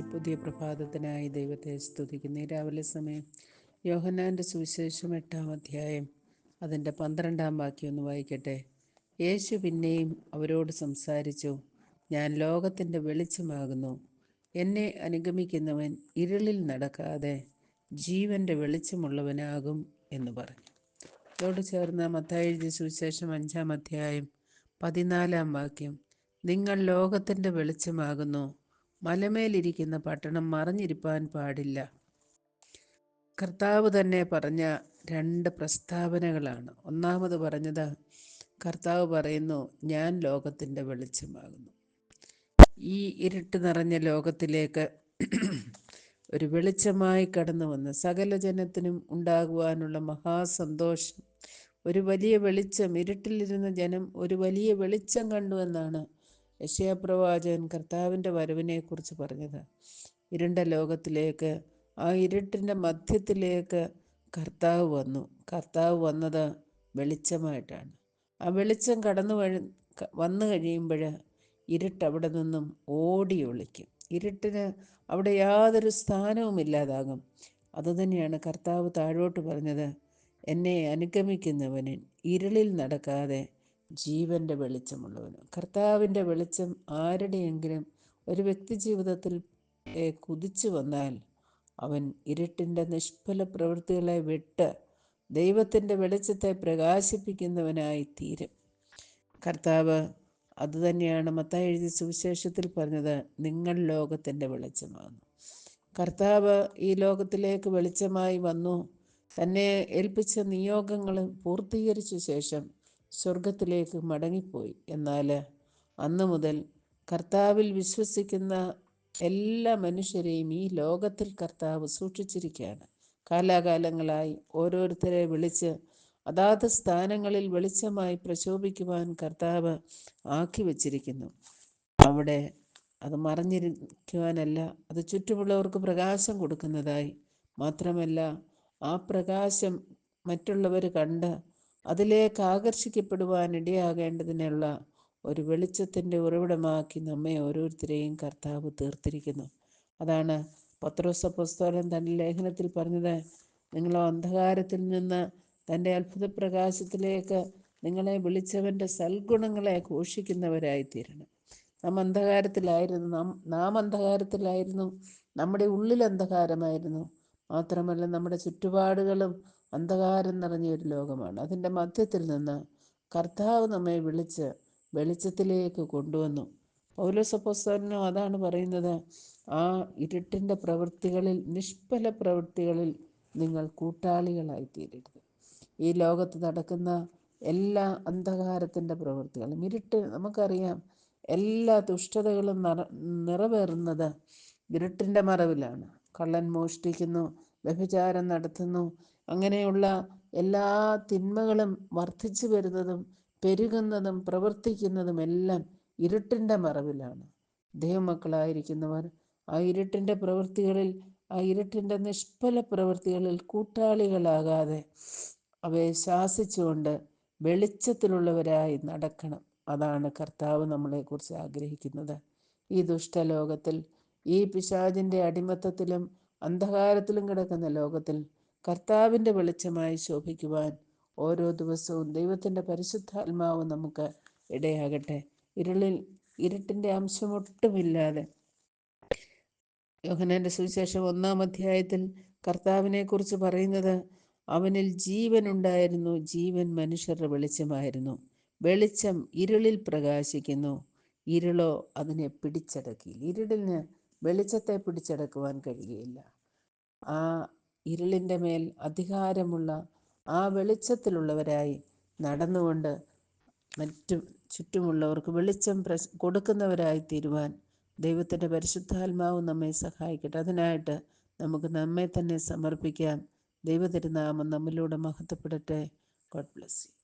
പ്രഭാതത്തിനായി ദൈവത്തെ സ്തുതിക്കുന്നു. ഈ രാവിലെ സമയം യോഹന്നാന്റെ സുവിശേഷം എട്ടാം അധ്യായം അതിന്റെ പന്ത്രണ്ടാം വാക്യം ഒന്ന് വായിക്കട്ടെ. യേശു പിന്നെയും അവരോട് സംസാരിച്ചു ഞാൻ ലോകത്തിന്റെ വെളിച്ചമാകുന്നു. എന്നെ അനുഗമിക്കുന്നവൻ ഇരുളിൽ നടക്കാതെ ജീവന്റെ വെളിച്ചമുള്ളവനാകും എന്ന് പറഞ്ഞു. ഇതോട് ചേർന്ന മത്തായി സുവിശേഷം അഞ്ചാം അധ്യായം പതിനാലാം വാക്യം നിങ്ങൾ ലോകത്തിന്റെ വെളിച്ചമാകുന്നു. മലമേലിരിക്കുന്ന പട്ടണം മറിഞ്ഞിരിപ്പാൻ പാടില്ല. കർത്താവ് തന്നെ പറഞ്ഞ രണ്ട് പ്രസ്താവനകളാണ്. ഒന്നാമത് പറഞ്ഞത് കർത്താവ് പറയുന്നു ഞാൻ ലോകത്തിന്റെ വെളിച്ചമാകുന്നു. ഈ ഇരുട്ട് നിറഞ്ഞ ലോകത്തിലേക്ക് ഒരു വെളിച്ചമായി കടന്നു വന്ന് സകല ജനത്തിനും ഉണ്ടാകുവാനുള്ള മഹാസന്തോഷം. ഒരു വലിയ വെളിച്ചം ഇരുട്ടിലിരുന്ന ജനം ഒരു വലിയ വെളിച്ചം കണ്ടു എന്നാണ് യശയപ്രവാചകൻ കർത്താവിന്റെ വരവിനെക്കുറിച്ച് പറഞ്ഞത്. ഇരുണ്ട ലോകത്തിലേക്ക് ആ ഇരുട്ടിന്റെ മധ്യത്തിലേക്ക് കർത്താവ് വന്നു. കർത്താവ് വന്നത് വെളിച്ചമായിട്ടാണ്. ആ വെളിച്ചം കടന്നു വന്നു കഴിയുമ്പോൾ ഇരുട്ട് അവിടെ നിന്നും ഓടി ഒളിക്കും. ഇരുട്ടിന് അവിടെ യാതൊരു സ്ഥാനവും ഇല്ലാതാകും. അതുതന്നെയാണ് കർത്താവ് താഴോട്ട് പറഞ്ഞത്. എന്നെ അനുഗമിക്കുന്നവന് ഇരുളിൽ നടക്കാതെ ജീവന്റെ വെളിച്ചമുള്ളവന്. കർത്താവിന്റെ വെളിച്ചം ആരുടെയെങ്കിലും ഒരു വ്യക്തി ജീവിതത്തിൽ കുതിച്ചു വന്നാൽ അവൻ ഇരുട്ടിന്റെ നിഷ്ഫല പ്രവൃത്തികളെ വിട്ട് ദൈവത്തിന്റെ വെളിച്ചത്തെ പ്രകാശിപ്പിക്കുന്നവനായി തീരും. കർത്താവ് അതുതന്നെയാണ് മത്തായി എഴുതിയ സുവിശേഷത്തിൽ പറഞ്ഞത് നിങ്ങൾ ലോകത്തിന്റെ വെളിച്ചമാകുന്നു കർത്താവ് ഈ ലോകത്തിലേക്ക് വെളിച്ചമായി വന്നു. തന്നെ ഏൽപ്പിച്ച നിയോഗങ്ങൾ പൂർത്തീകരിച്ച ശേഷം സ്വർഗത്തിലേക്ക് മടങ്ങിപ്പോയി. എന്നാൽ അന്നു മുതൽ കർത്താവിൽ വിശ്വസിക്കുന്ന എല്ലാ മനുഷ്യരെയും ഈ ലോകത്തിൽ കർത്താവ് സൂക്ഷിച്ചിരിക്കുകയാണ്. കാലാകാലങ്ങളായി ഓരോരുത്തരെ വിളിച്ച് അതാത് സ്ഥാനങ്ങളിൽ വെളിച്ചമായി പ്രശോഭിക്കുവാൻ കർത്താവ് ആക്കി വച്ചിരിക്കുന്നു. അവിടെ അത് മറിഞ്ഞിരിക്കുവാനല്ല അത് ചുറ്റുമുള്ളവർക്ക് പ്രകാശം കൊടുക്കുന്നതായി. മാത്രമല്ല ആ പ്രകാശം മറ്റുള്ളവർ കണ്ട് അതിലേക്ക് ആകർഷിക്കപ്പെടുവാൻ ഇടയാകേണ്ടതിനുള്ള ഒരു വെളിച്ചത്തിന്റെ ഉറവിടമാക്കി നമ്മെ ഓരോരുത്തരെയും കർത്താവ് തീർത്തിരിക്കുന്നു. അതാണ് പത്രോസ പുസ്തകൻ തന്റെ ലേഖനത്തിൽ പറഞ്ഞത് നിങ്ങൾ അന്ധകാരത്തിൽ നിന്ന് തന്റെ അത്ഭുത പ്രകാശത്തിലേക്ക് നിങ്ങളെ വിളിച്ചവന്റെ സൽഗുണങ്ങളെ ഘോഷിക്കുന്നവരായിത്തീരണം. നാം അന്ധകാരത്തിലായിരുന്നു നാം നാം അന്ധകാരത്തിലായിരുന്നു നമ്മുടെ ഉള്ളിൽ അന്ധകാരമായിരുന്നു. മാത്രമല്ല നമ്മുടെ ചുറ്റുപാടുകളും അന്ധകാരം നിറഞ്ഞ ഒരു ലോകമാണ്. അതിന്റെ മധ്യത്തിൽ നിന്ന് കർത്താവ് നമ്മെ വിളിച്ച് വെളിച്ചത്തിലേക്ക് കൊണ്ടുവന്നു. പൗലോസപ്പോസ്തലനും അതാണ് പറയുന്നത് ആ ഇരുട്ടിന്റെ പ്രവൃത്തികളിൽ നിഷ്ഫല പ്രവൃത്തികളിൽ നിങ്ങൾ കൂട്ടാളികളായി തീരരുത് ഈ ലോകത്ത് നടക്കുന്ന എല്ലാ അന്ധകാരത്തിന്റെ പ്രവൃത്തികളും ഇരുട്ട് നമുക്കറിയാം എല്ലാ ദുഷ്ടതകളും നിറ നിറവേറുന്നത് ഇരുട്ടിന്റെ മറവിലാണ്. കള്ളൻ മോഷ്ടിക്കുന്നു വ്യഭിചാരം നടത്തുന്നു അങ്ങനെയുള്ള എല്ലാ തിന്മകളും വർദ്ധിച്ചു വരുന്നതും പെരുകുന്നതും പ്രവർത്തിക്കുന്നതും എല്ലാം ഇരുട്ടിന്റെ മറവിലാണ്. ദൈവമക്കളായിരിക്കുന്നവർ ആ ഇരുട്ടിന്റെ പ്രവൃത്തികളിൽ ആ ഇരുട്ടിന്റെ നിഷ്ഫല പ്രവൃത്തികളിൽ കൂട്ടാളികളാകാതെ അവയെ ശാസിച്ചുകൊണ്ട് വെളിച്ചത്തിലുള്ളവരായി നടക്കണം. അതാണ് കർത്താവ് നമ്മളെക്കുറിച്ച് ആഗ്രഹിക്കുന്നത്. ഈ ദുഷ്ടലോകത്തിൽ ഈ പിശാചിന്റെ അടിമത്തത്തിലും അന്ധകാരത്തിലും കിടക്കുന്ന ലോകത്തിൽ കർത്താവിന്റെ വെളിച്ചമായി ശോഭിക്കുവാൻ ഓരോ ദിവസവും ദൈവത്തിന്റെ പരിശുദ്ധാത്മാവ് നമുക്ക് ഇടയാകട്ടെ. ഇരുളിൽ ഇരുട്ടിന്റെ അംശമൊട്ടുമില്ലാതെ. യോഹനാന്റെ സുവിശേഷം ഒന്നാം അധ്യായത്തിൽ കർത്താവിനെ കുറിച്ച് പറയുന്നത് അവനിൽ ജീവൻ ഉണ്ടായിരുന്നു ജീവൻ മനുഷ്യരുടെ വെളിച്ചമായിരുന്നു. വെളിച്ചം ഇരുളിൽ പ്രകാശിക്കുന്നു. ഇരുളോ അതിനെ പിടിച്ചടക്കിയില്ല ഇരുളിന് വെളിച്ചത്തെ പിടിച്ചടക്കുവാൻ കഴിയുകയില്ല. ആ ഇരുളിന്റെ മേൽ അധികാരമുള്ള ആ വെളിച്ചത്തിലുള്ളവരായി നടന്നുകൊണ്ട് മറ്റു ചുറ്റുമുള്ളവർക്ക് വെളിച്ചം പ്രശ് കൊടുക്കുന്നവരായി തീരുവാൻ ദൈവത്തിന്റെ പരിശുദ്ധാത്മാവ് നമ്മെ സഹായിക്കട്ടെ. അതിനായിട്ട് നമുക്ക് നമ്മെ തന്നെ സമർപ്പിക്കാം. ദൈവതിരുനാമം നമ്മിലൂടെ മഹത്വപ്പെടട്ടെ. God bless you